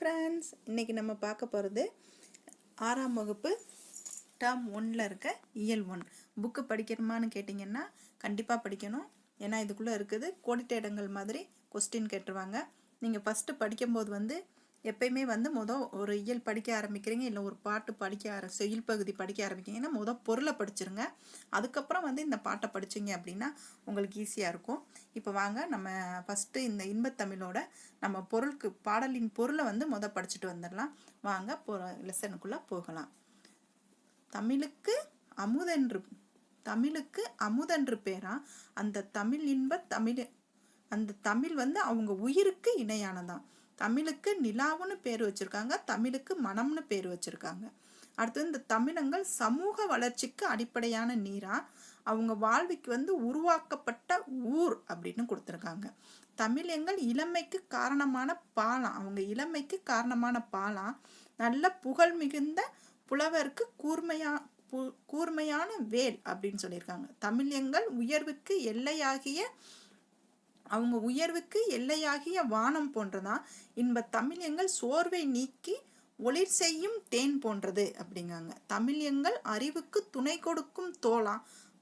Friends இன்றைக்கி நம்ம பார்க்க போகிறது ஆறாம் வகுப்பு டேர்ம் ஒன்னில் இருக்க இயல் ஒன். புக்கு படிக்கணுமான்னு கேட்டிங்கன்னா கண்டிப்பாக படிக்கணும். ஏன்னா இதுக்குள்ளே இருக்குது கோடிட்ட இடங்கள் மாதிரி கொஸ்டின் கேட்டுருவாங்க. நீங்கள் ஃபஸ்ட்டு படிக்கும்போது வந்து எப்பயுமே வந்து மொதல் ஒரு இயல் படிக்க ஆரம்பிக்கிறீங்க இல்லை ஒரு பாட்டு படிக்க ஆர செயல் பகுதி படிக்க ஆரம்பிக்கிறீங்கன்னா மொதல் பொருளை படிச்சிருங்க. அதுக்கப்புறம் வந்து இந்த பாட்டை படிச்சிங்க அப்படின்னா உங்களுக்கு ஈஸியாக இருக்கும். இப்போ வாங்க நம்ம ஃபஸ்ட்டு இந்த இன்பத்தமிழோட நம்ம பொருளுக்கு பாடலின் பொருளை வந்து மொதல் படிச்சுட்டு வந்துடலாம். வாங்க பொ லெசனுக்குள்ளே போகலாம். தமிழுக்கு அமுதென்று தமிழுக்கு அமுதென்று பேரா? அந்த தமிழ் இன்ப தமிழ் அந்த தமிழ் வந்து அவங்க உயிருக்கு இணையானதான் தமிழுக்கு நிலாவுன்னு பேர் வச்சுருக்காங்க தமிழுக்கு மனம்னு பேர் வச்சுருக்காங்க. அடுத்து இந்த தமிழங்கள் சமூக வளர்ச்சிக்கு அடிப்படையான நீரா அவங்க வாழ்விக்கு வந்து உருவாக்கப்பட்ட ஊர் அப்படின்னு கொடுத்துருக்காங்க. தமிழங்கள் இளமைக்கு காரணமான பாலம் அவங்க இளமைக்கு காரணமான பாலம் நல்ல புகழ் மிகுந்த புலவருக்கு கூர்மையா கூர்மையான வேல் அப்படின்னு சொல்லியிருக்காங்க. தமிழங்கள் உயர்வுக்கு எல்லையாகிய அவங்க உயர்வுக்கு எல்லையாகிய வானம் போன்றதான் இன்ப தமிழங்கள் சோர்வை நீக்கி ஒளிர் செய்யும் தேன் போன்றது அப்படிங்காங்க. தமிழங்கள் அறிவுக்கு துணை கொடுக்கும் தோலா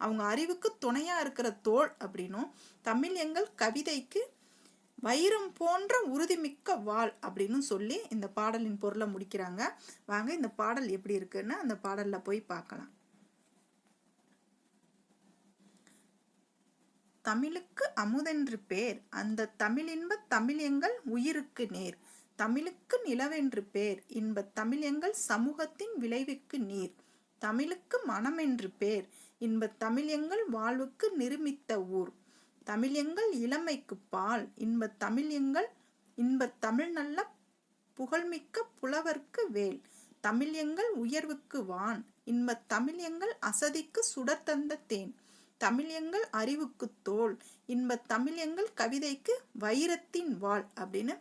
அவங்க அறிவுக்கு துணையா இருக்கிற தோல் அப்படின்னும் தமிழங்கள் கவிதைக்கு வைரம் போன்ற உறுதிமிக்க வாள் அப்படின்னு சொல்லி இந்த பாடலின் பொருளை முடிக்கிறாங்க. வாங்க இந்த பாடல் எப்படி இருக்குன்னு அந்த பாடலில் போய் பார்க்கலாம். தமிழுக்கு அமுதென்று பேர். அந்த தமிழின்ப தமிழ் எங்கள் உயிருக்கு நேர். தமிழுக்கு நிலவென்று பேர். இன்ப தமிழ் எங்கள் சமூகத்தின் விளைவுக்கு நீர். தமிழுக்கு மனம் என்று பேர். இன்ப தமிழ் எங்கள் வாழ்வுக்கு நிருமித்த ஊர். தமிழ் எங்கள் இளமைக்கு பால். இன்ப தமிழ் எங்கள் இன்ப தமிழ் நல்ல புகழ்மிக்க புலவர்க்கு வேல். தமிழ் எங்கள் உயர்வுக்கு வான். இன்ப தமிழ் எங்கள் அசதிக்கு சுடர் தந்த தேன். தமிழ் எங்கள் அறிவுக்கு தோல். இன்ப தமிழ் எங்கள் கவிதைக்கு வைரத்தின் வாள் அப்படின்னு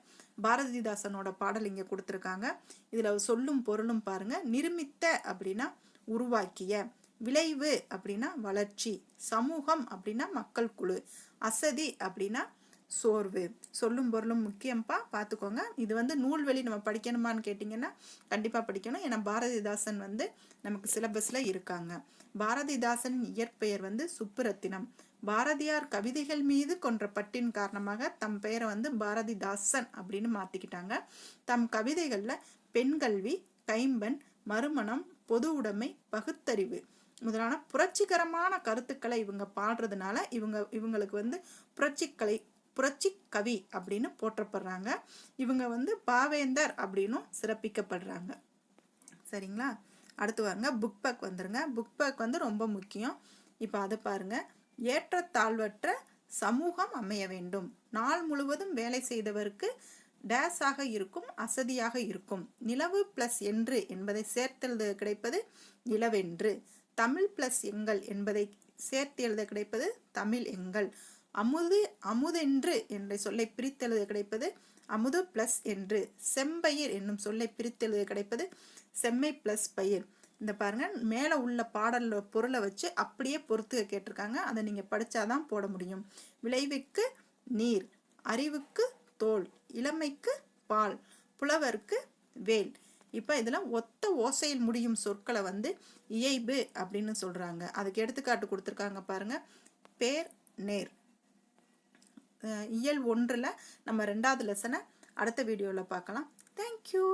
பாரதிதாசனோட பாடல் இங்கே கொடுத்துருக்காங்க. இதில் சொல்லும் பொருளும் பாருங்க. நிருமித்த அப்படின்னா உருவாக்கிய விளைவு அப்படின்னா வளர்ச்சி சமூகம் அப்படின்னா மக்கள் குழு அசதி அப்படின்னா சோர்வு. சொல்லும் பொருளும் முக்கியம்ப்பா பார்த்துக்கோங்க இது வந்து நூல்வெளி நம்ம படிக்கணுமான்னு கேட்டிங்கன்னா கண்டிப்பாக படிக்கணும். ஏன்னா பாரதிதாசன் வந்து நமக்கு சிலபஸில் இருக்காங்க. பாரதிதாசனின் இயற்பெயர் வந்து சுப்புரத்தினம். பாரதியார் கவிதைகள் மீது கொன்ற பட்டின் காரணமாக தம் பெயரை வந்து பாரதிதாசன் அப்படின்னு மாற்றிக்கிட்டாங்க தம் கவிதைகளில் பெண்கல்வி கைம்பன் மறுமணம் பொது உடைமை பகுத்தறிவு முதலான புரட்சிகரமான கருத்துக்களை இவங்க பாடுறதுனால இவங்க இவங்களுக்கு வந்து புரட்சிக்கலை புரட்சி கவி அப்படின்னு போற்றப்படுறாங்க. இவங்க வந்து பாவேந்தர் அப்படின்னும் சிறப்பிக்கப்படுறாங்க. சரிங்களா? அடுத்து வாங்க புக் பேக் வந்துருங்க. புக் பேக் வந்து ரொம்ப முக்கியம். இப்போ அதை பாருங்க. ஏற்றத்தாழ்வற்ற சமூகம் அமைய வேண்டும். நாள் முழுவதும் வேலை செய்தவருக்கு டேஸாக இருக்கும் அசதியாக இருக்கும். நிலவு பிளஸ் என்று என்பதை சேர்த்தெழுத கிடைப்பது நிலவென்று. தமிழ் பிளஸ் எங்கள் என்பதை சேர்த்து எழுத கிடைப்பது தமிழ் எங்கள். அமுது அமுதென்று என்ற சொல்லை பிரித்தெழுத கிடைப்பது அமுது பிளஸ் என்று. செம்பயிர் என்னும் சொல்லை பிரித்தெழுத கிடைப்பது செம்மை பிளஸ் பயிர். இந்த பாருங்க மேலே உள்ள பாடல் பொருளை வச்சு அப்படியே பொறுத்து கேட்டிருக்காங்க. அதை நீங்கள் படித்தாதான் போட முடியும். விளைவுக்கு நீர் அறிவுக்கு தோல் இளமைக்கு பால் புலவருக்கு வேல். இப்போ இதில் ஒத்த ஓசையில் முடியும் சொற்களை வந்து இயைபு அப்படின்னு சொல்கிறாங்க அதுக்கு எடுத்துக்காட்டு கொடுத்துருக்காங்க பாருங்கள் பேர் நேர். இயல் ஒன்றில் நம்ம ரெண்டாவது லெசனை அடுத்த வீடியோவில் பார்க்கலாம். தேங்க்யூ